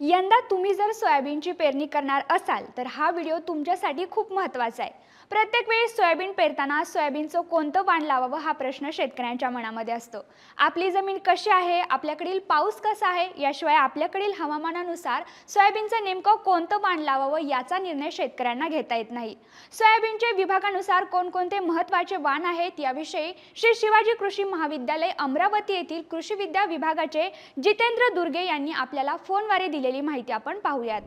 यंदा तुम्ही जर सोयाबीनची पेरणी करणार असाल तर हा व्हिडिओ तुमच्यासाठी खूप महत्त्वाचा आहे. प्रत्येक वेळी सोयाबीन पेरताना सोयाबीनचं कोणतं वाण लावावं हा प्रश्न शेतकऱ्यांच्या मनामध्ये असतो. आपली जमीन कशी आहे आपल्याकडील पाऊस कसा आहे याशिवाय आपल्याकडील हवामानानुसार सोयाबीनचं नेमकं कोणतं वाण लावावं याचा निर्णय शेतकऱ्यांना घेता येत नाही. सोयाबीनचे विभागानुसार कोणकोणते महत्त्वाचे वाण आहेत याविषयी श्री शिवाजी कृषी महाविद्यालय अमरावती येथील कृषी विद्या विभागाचे जितेंद्र दुर्गे यांनी आपल्याला फोनद्वारे दिलेली माहिती आपण पाहूयात.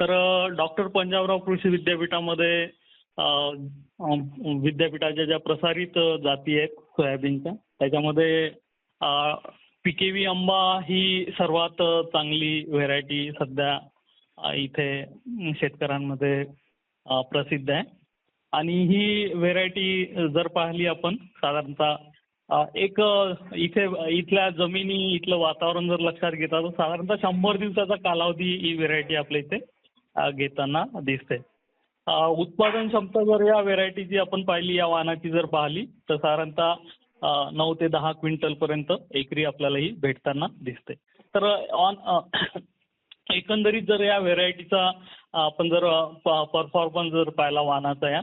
तर डॉक्टर पंजाबराव कृषी विद्यापीठामध्ये विद्यापीठाच्या ज्या प्रसारित जाती आहेत सोयाबीनच्या त्याच्यामध्ये पिकेवी आंबा ही सर्वात चांगली व्हेरायटी सध्या इथे शेतकऱ्यांमध्ये प्रसिद्ध आहे. आणि ही व्हेरायटी जर पाहिली आपण साधारणतः एक इथे इथल्या जमिनी इथलं वातावरण जर लक्षात घेता तर साधारणतः शंभर दिवसाचा कालावधी ही व्हेरायटी आपल्या इथे घेताना दिसते. उत्पादन क्षमता जर या व्हेरायटीची आपण पाहिली या वाहनाची जर पाहिली तर साधारणतः नऊ ते दहा क्विंटल पर्यंत एकरी आपल्याला ही भेटताना दिसते. तर ऑन एकंदरीत जर या व्हेरायटीचा आपण जर परफॉर्मन्स जर पाहिला वाहनाचा या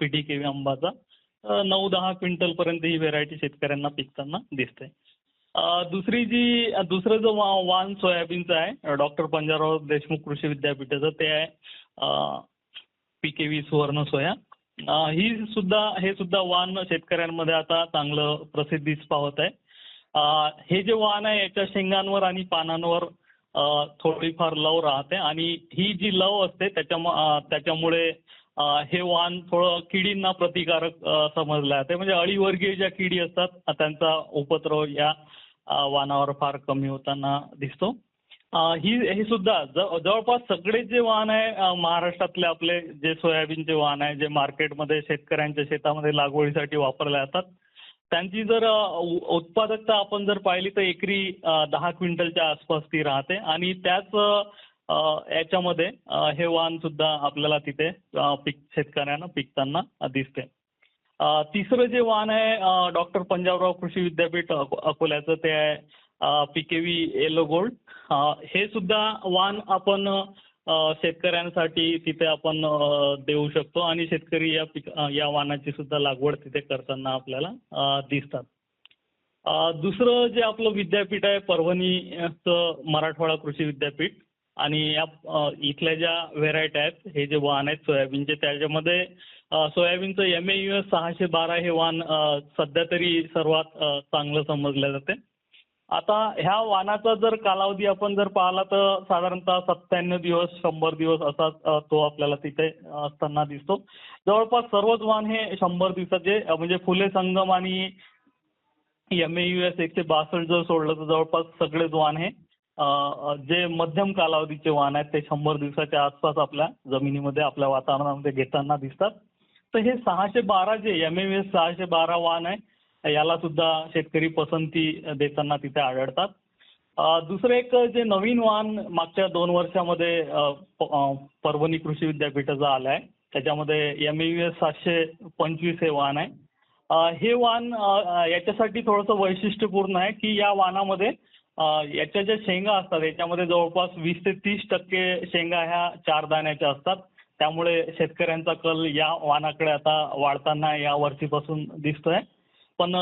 पिढी केवी आंबाचा नऊ दहा क्विंटल पर्यंत ही व्हेरायटी शेतकऱ्यांना पिकताना दिसते. दुसरी जी दुसरं जो वा- सोयाबीनचं आहे डॉक्टर पंजाबराव देशमुख कृषी विद्यापीठाचं ते आहे पीकेव्ही सुवर्ण सोया. ही सुद्धा हे सुद्धा वाण शेतकऱ्यांमध्ये आता चांगलं प्रसिद्धीच पावत आहे. हे जे वाण आहे याच्या शेंगांवर आणि पानांवर थोडीफार लव राहते आणि ही जी लव असते त्याच्या त्याच्यामुळे हे वाण थोडं किडींना प्रतिकारक समजलं जाते. म्हणजे अळीवर्गीय ज्या किडी असतात त्यांचा उपद्रव या वाहनावर फार कमी होताना दिसतो. ही हे सुद्धा जवळपास सगळे जे वाहन आहे महाराष्ट्रातले आपले जे सोयाबीनचे वाहन आहे जे मार्केटमध्ये शेतकऱ्यांच्या शेतामध्ये लागवडीसाठी वापरले जातात त्यांची जर उत्पादकता आपण जर पाहिली तर एकरी दहा क्विंटलच्या आसपास ती राहते आणि त्याच याच्यामध्ये हे वाहन सुद्धा आपल्याला तिथे पिक शेतकऱ्यांना पिकताना दिसते. तिसरं जे वाहन आहे डॉक्टर पंजाबराव कृषी विद्यापीठ अकोल्याचं ते आहे पीकेव्ही येलो गोल्ड हे सुद्धा वाण आपण शेतकऱ्यांसाठी तिथे आपण देऊ शकतो आणि शेतकरी या पिक या वाणाची सुद्धा लागवड तिथे करताना आपल्याला दिसतात. दुसरं जे आपलं विद्यापीठ आहे परभणीचं मराठवाडा कृषी विद्यापीठ आणि या इथल्या ज्या व्हेरायटी आहेत हे जे वाहन आहेत सोयाबीनचे त्याच्यामध्ये सोयाबीनचं एम ए यू एस सहाशे बारा हे वाण सध्या तरी सर्वात चांगलं समजलं जाते. आता ह्या वाहनाचा जर कालावधी आपण जर पाहिला तर साधारणतः सत्त्याण्णव दिवस शंभर दिवस असा तो आपल्याला तिथे असताना दिसतो. जवळपास सर्वच वाण हे शंभर दिवसाचे म्हणजे फुले संगम आणि एम ए यू एस एकशे बासष्ट जर सोडलं तर जवळपास सगळेच वाण हे जे मध्यम कालावधीचे वाण आहेत ते शंभर दिवसाच्या आसपास आपल्या जमिनीमध्ये आपल्या वातावरणामध्ये घेताना दिसतात. तर हे सहाशे बारा जे एम ए यू एस सहाशे बारा वाण आहे याला सुद्धा शेतकरी पसंती देताना तिथे आढळतात. दुसरं एक जे नवीन वाहन मागच्या दोन वर्षामध्ये परभणी कृषी विद्यापीठाचं आलं आहे त्याच्यामध्ये एम ए एस सातशे पंचवीस हे वाहन आहे. हे वाहन याच्यासाठी थोडंसं वैशिष्ट्यपूर्ण आहे की या वाहनामध्ये याच्या ज्या शेंगा असतात याच्यामध्ये जवळपास वीस ते तीस टक्के शेंगा ह्या चार दाण्याच्या असतात. त्यामुळे शेतकऱ्यांचा कल या वाहनाकडे आता वाढताना या वर्षीपासून दिसतोय. पण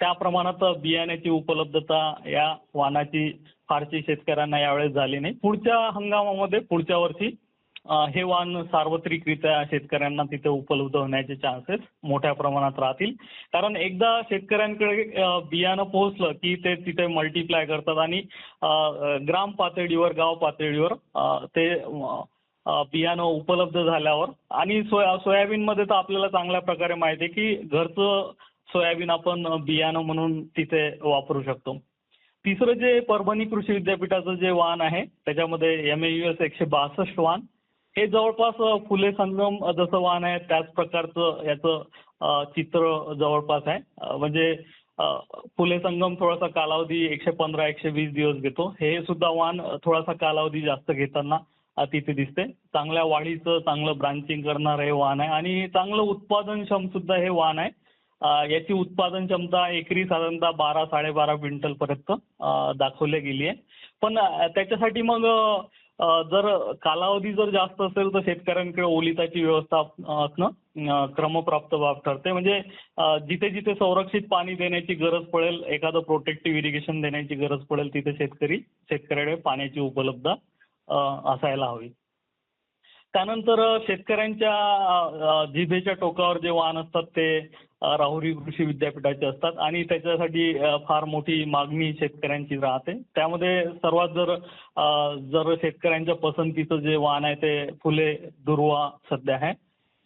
त्या प्रमाणात बियाण्याची उपलब्धता या वाणाची फारशी शेतकऱ्यांना यावेळेस झाली नाही. पुढच्या हंगामामध्ये पुढच्या वर्षी हे वाण सार्वत्रिकरित्या शेतकऱ्यांना तिथे उपलब्ध होण्याचे चान्सेस मोठ्या प्रमाणात राहतील. कारण एकदा शेतकऱ्यांकडे बियाणं पोहोचलं की ते तिथे मल्टिप्लाय करतात आणि ग्राम पातळीवर गाव पातळीवर ते बियाणं उपलब्ध झाल्यावर आणि सोया सोयाबीनमध्ये तर आपल्याला चांगल्या प्रकारे माहिती आहे की घरचं सोयाबीन आपण बियाणं म्हणून तिथे वापरू शकतो. तिसरं जे परभणी कृषी विद्यापीठाचं जे वाहन आहे त्याच्यामध्ये एम ए एस एकशे बासष्ट वाहन. हे जवळपास फुले संगम जसं वाहन आहे त्याच प्रकारचं याचं चित्र जवळपास आहे. म्हणजे फुले संगम थोडासा कालावधी एकशे पंधरा एकशे वीस दिवस घेतो. हे सुद्धा वाहन थोडासा कालावधी जास्त घेताना तिथे दिसते. चांगल्या वाढीचं चांगलं ब्रांचिंग करणारं हे वाहन आहे. आणि चांगलं उत्पादनक्षम सुद्धा हे वाहन आहे. याची उत्पादन क्षमता एकरी साधारणतः बारा साडेबारा क्विंटल पर्यंत दाखवली गेली आहे. पण त्याच्यासाठी मग जर कालावधी जर जास्त असेल तर शेतकऱ्यांकडे ओलिताची व्यवस्था असणं क्रमप्राप्त बाब ठरते. म्हणजे जिथे जिथे संरक्षित पाणी देण्याची गरज पडेल एखादं प्रोटेक्टिव्ह इरिगेशन देण्याची गरज पडेल तिथे शेतकरी शेतकऱ्याकडे पाण्याची उपलब्धता असायला हवी. त्यानंतर शेतकऱ्यांच्या जिभेच्या टोकावर जे वाहन असतात ते राहुरी कृषी विद्यापीठाचे असतात आणि त्याच्यासाठी फार मोठी मागणी शेतकऱ्यांची राहते. त्यामध्ये सर्वात जर जर शेतकऱ्यांच्या पसंतीचं जे वाहन आहे ते फुले दुर्वा सध्या आहे.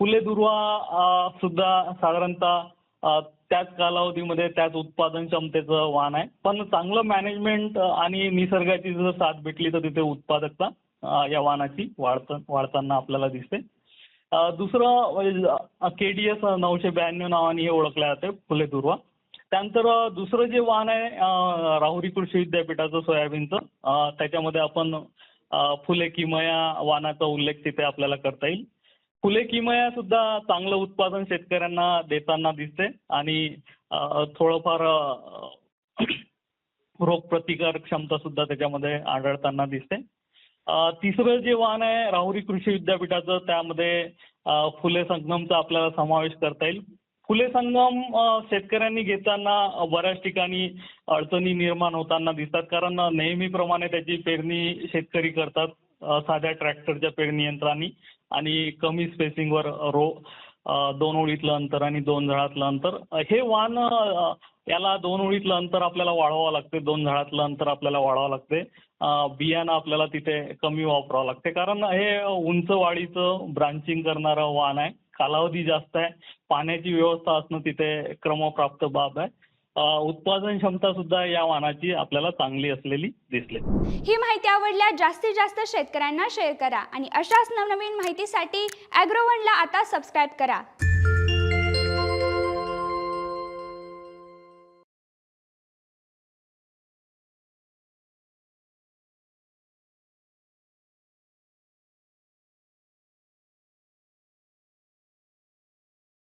फुले दुर्वा सुद्धा साधारणतः त्याच कालावधीमध्ये त्याच उत्पादन क्षमतेचं वाहन आहे. पण चांगलं मॅनेजमेंट आणि निसर्गाची जर साथ भेटली तर तिथे उत्पादकता. या वाहनाची वाढत वाढताना आपल्याला दिसते. दुसरं म्हणजे, केडीएस नऊशे ब्याण्णव नावाने हे ओळखलं जाते फुले दुर्वा त्यानंतर दुसरं जे वाहन आहे राहुरी कृषी विद्यापीठाचं सोयाबीनचं त्याच्यामध्ये आपण फुले किमया वाहनाचा उल्लेख तिथे आपल्याला करता येईल. फुले किमया सुद्धा चांगलं उत्पादन शेतकऱ्यांना देताना दिसते आणि थोडंफार रोग रोगप्रतिकार क्षमता सुद्धा त्याच्यामध्ये आढळताना दिसते. तिसरं जे वाहन आहे राहुरी कृषी विद्यापीठाचं त्यामध्ये फुले संगमचा आपल्याला समावेश करता येईल. फुले संगम शेतकऱ्यांनी घेताना बऱ्याच ठिकाणी अडचणी निर्माण होताना दिसतात. कारण नेहमीप्रमाणे त्याची पेरणी शेतकरी करतात साध्या ट्रॅक्टरच्या पेरणी यंत्रांनी आणि कमी स्पेसिंगवर रो दोन ओळीतलं अंतर आणि दोन झळातलं अंतर. हे वाहन त्याला दोन ओळीतलं अंतर आपल्याला वाढवावं लागते दोन झाडातलं अंतर आपल्याला वाढवावं लागते. बियाणं आपल्याला तिथे कमी वापरावं लागते. कारण हे उंच वाढीचं ब्रांचिंग करणारं वाहन आहे. कालावधी जास्त आहे. पाण्याची व्यवस्था असणं तिथे क्रमप्राप्त बाब आहे. उत्पादन क्षमता सुद्धा या वाहनाची आपल्याला चांगली असलेली दिसली. ही माहिती आवडल्यास जास्तीत जास्त शेतकऱ्यांना शेअर करा आणि अशाच नवनवीन माहितीसाठी अॅग्रोवनला आता सबस्क्राईब करा.